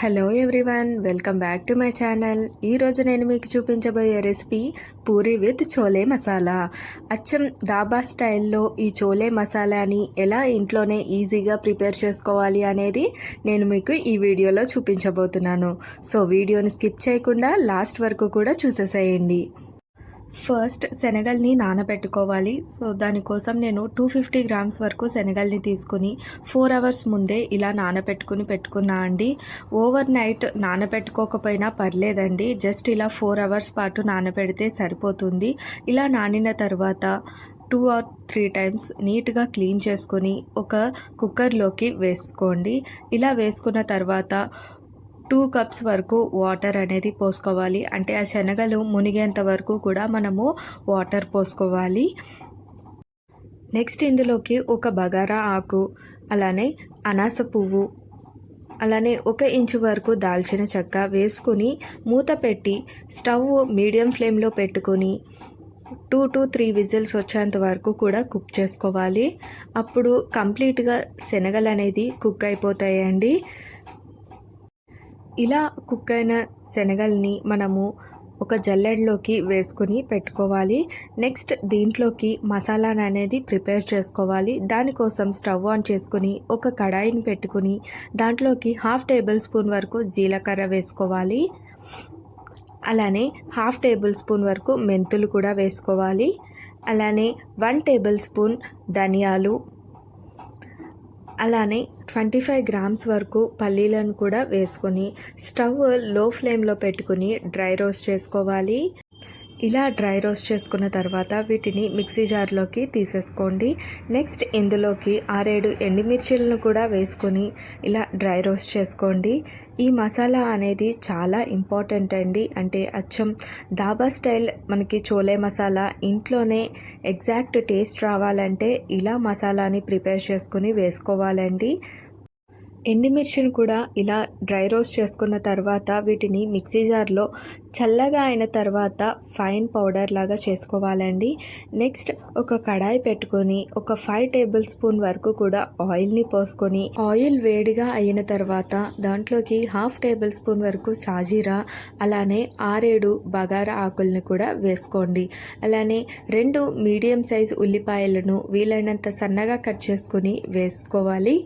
Hello everyone welcome back to my channel ఈరోజు నేను మీకు చూపించబోయే రెసిపీ పూరి విత్ చోలే మసాలా అచ్చం దాబా స్టైల్లో ఈ చోలే మసాలాని ఎలా ఇంట్లోనే ఈజీగా ప్రిపేర్ చేసుకోవాలి అనేది నేను మీకు ఈ వీడియోలో చూపించబోతున్నాను. సో వీడియోని స్కిప్ చేయకుండా లాస్ట్ వరకు కూడా చూసేసేయండి. ఫస్ట్ శనగల్ని నానబెట్టుకోవాలి. సో దానికోసం నేను టూ ఫిఫ్టీ గ్రామ్స్ వరకు శనగల్ని తీసుకుని ఫోర్ అవర్స్ ముందే ఇలా నానబెట్టుకుని పెట్టుకున్నా అండి. ఓవర్ నైట్ నానబెట్టుకోకపోయినా పర్లేదండి. జస్ట్ ఇలా ఫోర్ అవర్స్ పాటు నానబెడితే సరిపోతుంది. ఇలా నానిన తర్వాత టూ ఆర్ త్రీ టైమ్స్ నీట్గా క్లీన్ చేసుకొని ఒక కుక్కర్లోకి వేసుకోండి. ఇలా వేసుకున్న తర్వాత టూ కప్స్ వరకు వాటర్ అనేది పోసుకోవాలి. అంటే ఆ శనగలు మునిగేంత వరకు కూడా మనము వాటర్ పోసుకోవాలి. నెక్స్ట్ ఇందులోకి ఒక బగారా ఆకు అలానే అనాస పువ్వు అలానే ఒక ఇంచు వరకు దాల్చిన చెక్క వేసుకుని మూత పెట్టి స్టవ్ మీడియం ఫ్లేమ్లో పెట్టుకొని టూ టు త్రీ విజిల్స్ వచ్చేంత వరకు కూడా కుక్ చేసుకోవాలి. అప్పుడు కంప్లీట్గా శనగలు అనేది కుక్ అయిపోతాయండి. ఇలా కుక్ అయిన శనగల్ని మనము ఒక జల్లెడలోకి వేసుకుని పెట్టుకోవాలి. నెక్స్ట్ దీంట్లోకి మసాలాను అనేది ప్రిపేర్ చేసుకోవాలి. దానికోసం స్టవ్ ఆన్ చేసుకుని ఒక కడాయిని పెట్టుకుని దాంట్లోకి హాఫ్ టేబుల్ స్పూన్ వరకు జీలకర్ర వేసుకోవాలి. అలానే హాఫ్ టేబుల్ స్పూన్ వరకు మెంతులు కూడా వేసుకోవాలి. అలానే వన్ టేబుల్ స్పూన్ ధనియాలు అలానే ట్వంటీ ఫైవ్ గ్రామ్స్ వరకు పల్లీలను కూడా వేసుకొని స్టవ్లో ఫ్లేమ్లో పెట్టుకుని డ్రై రోస్ట్ చేసుకోవాలి. ఇలా డ్రై రోస్ట్ చేసుకున్న తర్వాత వీటిని మిక్సీ జార్లోకి తీసేసుకోండి. నెక్స్ట్ ఇందులోకి ఆరేడు ఎండుమిర్చీలను కూడా వేసుకొని ఇలా డ్రై రోస్ట్ చేసుకోండి. ఈ మసాలా అనేది చాలా ఇంపార్టెంట్ అండి. అంటే అచ్చం దాబా స్టైల్ మనకి చోలే మసాలా ఇంట్లోనే ఎగ్జాక్ట్ టేస్ట్ రావాలంటే ఇలా మసాలాని ప్రిపేర్ చేసుకుని వేసుకోవాలండి. ఎండుమిర్చిని కూడా ఇలా డ్రై రోస్ట్ చేసుకున్న తర్వాత వీటిని మిక్సీ జార్లో చల్లగా అయిన తర్వాత ఫైన్ పౌడర్ లాగా చేసుకోవాలండి. నెక్స్ట్ ఒక కడాయి పెట్టుకొని ఒక ఫైవ్ టేబుల్ స్పూన్ వరకు కూడా ఆయిల్ని పోసుకొని ఆయిల్ వేడిగా అయిన తర్వాత దాంట్లోకి హాఫ్ టేబుల్ స్పూన్ వరకు సాజీరా అలానే ఆరేడు బగారా ఆకుల్ని కూడా వేసుకోండి. అలానే రెండు మీడియం సైజ్ ఉల్లిపాయలను వీలైనంత సన్నగా కట్ చేసుకొని వేసుకోవాలి.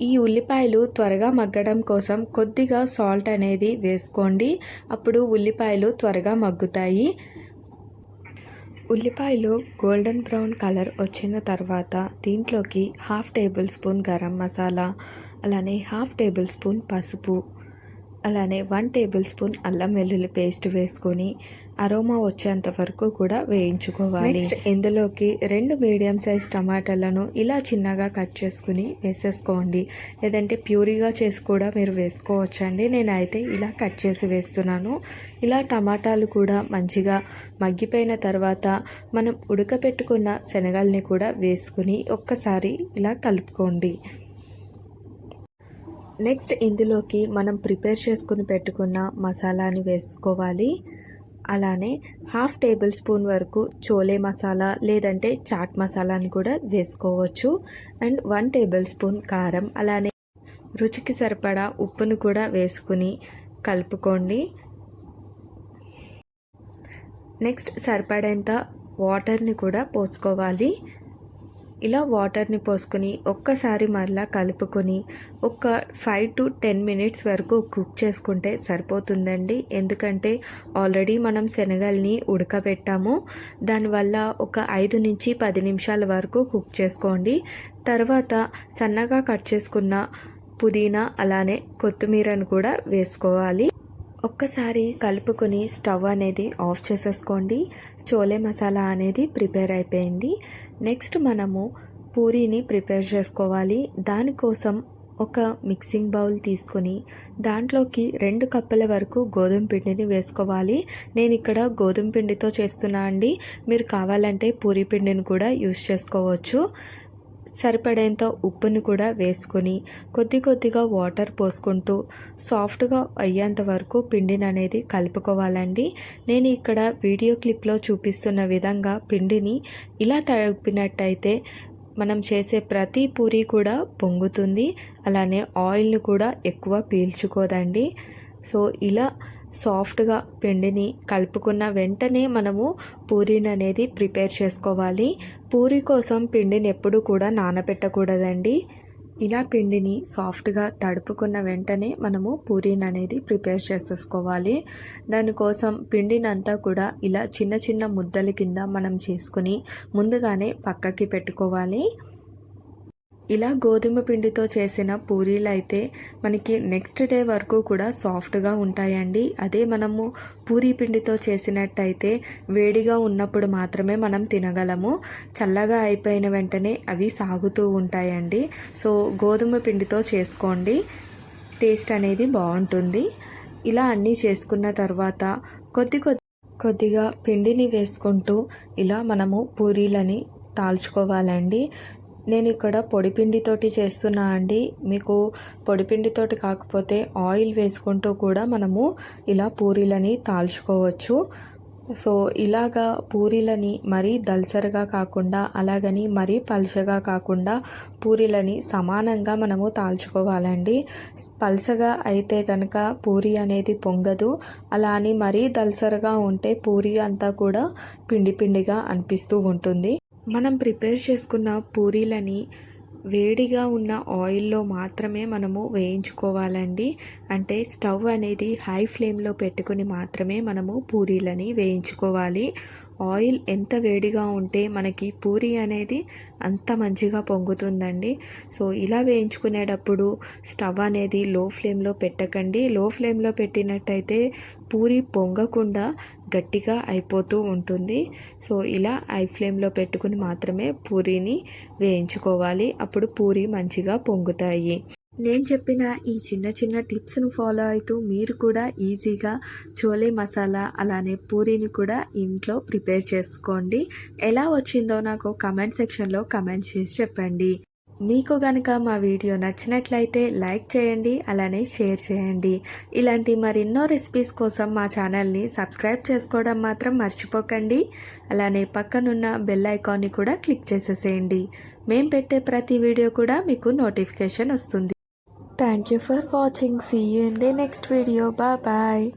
ఈ ఉల్లిపాయలు త్వరగా మగ్గడం కోసం కొద్దిగా సాల్ట్ అనేది వేసుకోండి. అప్పుడు ఉల్లిపాయలు త్వరగా మగ్గుతాయి. ఉల్లిపాయలు గోల్డెన్ బ్రౌన్ కలర్ వచ్చిన తర్వాత దీంట్లోకి half table spoon garam masala అలానే హాఫ్ టేబుల్ స్పూన్ పసుపు అలానే వన్ టేబుల్ స్పూన్ అల్లం వెల్లుల్లి పేస్ట్ వేసుకొని అరోమా వచ్చేంత వరకు కూడా వేయించుకోవాలి. ఇందులోకి రెండు మీడియం సైజ్ టమాటాలను ఇలా చిన్నగా కట్ చేసుకుని వేసేసుకోండి. లేదంటే ప్యూరీగా చేసి కూడా మీరు వేసుకోవచ్చండి. నేనైతే ఇలా కట్ చేసి వేస్తున్నాను. ఇలా టమాటాలు కూడా మంచిగా మగ్గిపోయిన తర్వాత మనం ఉడకపెట్టుకున్న శనగల్ని కూడా వేసుకుని ఒక్కసారి ఇలా కలుపుకోండి. నెక్స్ట్ ఇందులోకి మనం ప్రిపేర్ చేసుకుని పెట్టుకున్న మసాలాని వేసుకోవాలి. అలానే హాఫ్ టేబుల్ స్పూన్ వరకు చోలే మసాలా లేదంటే చాట్ మసాలాని కూడా వేసుకోవచ్చు. అండ్ వన్ టేబుల్ స్పూన్ కారం అలానే రుచికి సరిపడా ఉప్పును కూడా వేసుకుని కలుపుకోండి. నెక్స్ట్ సరిపడేంత వాటర్ని కూడా పోసుకోవాలి. ఇలా వాటర్ని పోసుకొని ఒక్కసారి మరలా కలుపుకొని ఒక ఫైవ్ టు టెన్ మినిట్స్ వరకు కుక్ చేసుకుంటే సరిపోతుందండి. ఎందుకంటే ఆల్రెడీ మనం శనగల్ని ఉడకబెట్టాము. దానివల్ల ఒక ఐదు నుంచి పది నిమిషాల వరకు కుక్ చేసుకోండి. తర్వాత సన్నగా కట్ చేసుకున్న పుదీనా అలానే కొత్తిమీరను కూడా వేసుకోవాలి. ఒక్కసారి కలుపుకొని స్టవ్ అనేది ఆఫ్ చేసేసుకోండి. చోలే మసాలా అనేది ప్రిపేర్ అయిపోయింది. నెక్స్ట్ మనము పూరీని ప్రిపేర్ చేసుకోవాలి. దానికోసం ఒక మిక్సింగ్ బౌల్ తీసుకొని దాంట్లోకి రెండు కప్పుల వరకు గోధుమ పిండిని వేసుకోవాలి. నేను ఇక్కడ గోధుమ పిండితో చేస్తున్నా అండి. మీరు కావాలంటే పూరీ పిండిని కూడా యూస్ చేసుకోవచ్చు. సరిపడేంత ఉప్పును కూడా వేసుకొని కొద్ది కొద్దిగా వాటర్ పోసుకుంటూ సాఫ్ట్గా అయ్యేంత వరకు పిండిని అనేది కలుపుకోవాలండి. నేను ఇక్కడ వీడియో క్లిప్లో చూపిస్తున్న విధంగా పిండిని ఇలా తడిపినట్టయితే మనం చేసే ప్రతి పూరి కూడా పొంగుతుంది. అలానే ఆయిల్ను కూడా ఎక్కువ పీల్చుకోదండి. సో ఇలా సాఫ్ట్గా పిండిని కలుపుకున్న వెంటనే మనము పూరీని అనేది ప్రిపేర్ చేసుకోవాలి. పూరి కోసం పిండిని ఎప్పుడూ కూడా నానబెట్టకూడదండి. ఇలా పిండిని సాఫ్ట్గా తడుపుకున్న వెంటనే మనము పూరీని అనేది ప్రిపేర్ చేసేసుకోవాలి. దానికోసం పిండిని అంతా కూడా ఇలా చిన్న చిన్న ముద్దల కింద మనం చేసుకుని ముందుగానే పక్కకి పెట్టుకోవాలి. ఇలా గోధుమ పిండితో చేసిన పూరీలు అయితే మనకి నెక్స్ట్ డే వరకు కూడా సాఫ్ట్గా ఉంటాయండి. అదే మనము పూరీ పిండితో చేసినట్టయితే వేడిగా ఉన్నప్పుడు మాత్రమే మనం తినగలము. చల్లగా అయిపోయిన వెంటనే అవి సాగుతూ ఉంటాయండి. సో గోధుమ పిండితో చేసుకోండి. టేస్ట్ అనేది బాగుంటుంది. ఇలా అన్నీ చేసుకున్న తర్వాత కొద్ది కొద్ది కొద్దిగా పిండిని వేసుకుంటూ ఇలా మనము పూరీలని తాల్చుకోవాలండి. నేను ఇక్కడ పొడిపిండితోటి చేస్తున్నా అండి. మీకు పొడిపిండితోటి కాకపోతే ఆయిల్ వేసుకుంటూ కూడా మనము ఇలా పూరీలని తాల్చుకోవచ్చు. సో ఇలాగా పూరీలని మరీ దల్సరగా కాకుండా అలాగని మరీ పల్చగా కాకుండా పూరీలని సమానంగా మనము తాల్చుకోవాలండి. పల్చగా అయితే కనుక పూరి అనేది పొంగదు. అలా అని మరీ దల్సరగా ఉంటే పూరి అంతా కూడా పిండి పిండిగా అనిపిస్తూ ఉంటుంది. మనం ప్రిపేర్ చేసుకున్న పూరీలని వేడిగా ఉన్న ఆయిల్లో మాత్రమే మనము వేయించుకోవాలండి. అంటే స్టవ్ అనేది హై ఫ్లేమ్లో పెట్టుకుని మాత్రమే మనము పూరీలని వేయించుకోవాలి. ఆయిల్ ఎంత వేడిగా ఉంటే మనకి పూరి అనేది అంత మంచిగా పొంగుతుందండి. సో ఇలా వేయించుకునేటప్పుడు స్టవ్ అనేది లో ఫ్లేమ్లో పెట్టకండి. లో ఫ్లేమ్లో పెట్టినట్టయితే పూరి పొంగకుండా గట్టిగా అయిపోతూ ఉంటుంది. సో ఇలా ఐ ఫ్లేమ్లో పెట్టుకుని మాత్రమే పూరీని వేయించుకోవాలి. అప్పుడు పూరి మంచిగా పొంగుతాయి. నేను చెప్పిన ఈ చిన్న చిన్న టిప్స్ను ఫాలో అవుతూ మీరు కూడా ఈజీగా చోలే మసాలా అలానే పూరీని కూడా ఇంట్లో ప్రిపేర్ చేసుకోండి. ఎలా వచ్చిందో నాకు కమెంట్ సెక్షన్లో కమెంట్ చేసి చెప్పండి. మీకు కనుక మా వీడియో నచ్చినట్లయితే లైక్ చేయండి అలానే షేర్ చేయండి. ఇలాంటి మరెన్నో రెసిపీస్ కోసం మా ఛానల్ని సబ్స్క్రైబ్ చేసుకోవడం మాత్రం మర్చిపోకండి. అలానే పక్కనున్న బెల్ ఐకాన్ని కూడా క్లిక్ చేసేసేయండి. మేము పెట్టే ప్రతి వీడియో కూడా మీకు నోటిఫికేషన్ వస్తుంది. Thank you for watching. See you in the next video. Bye bye.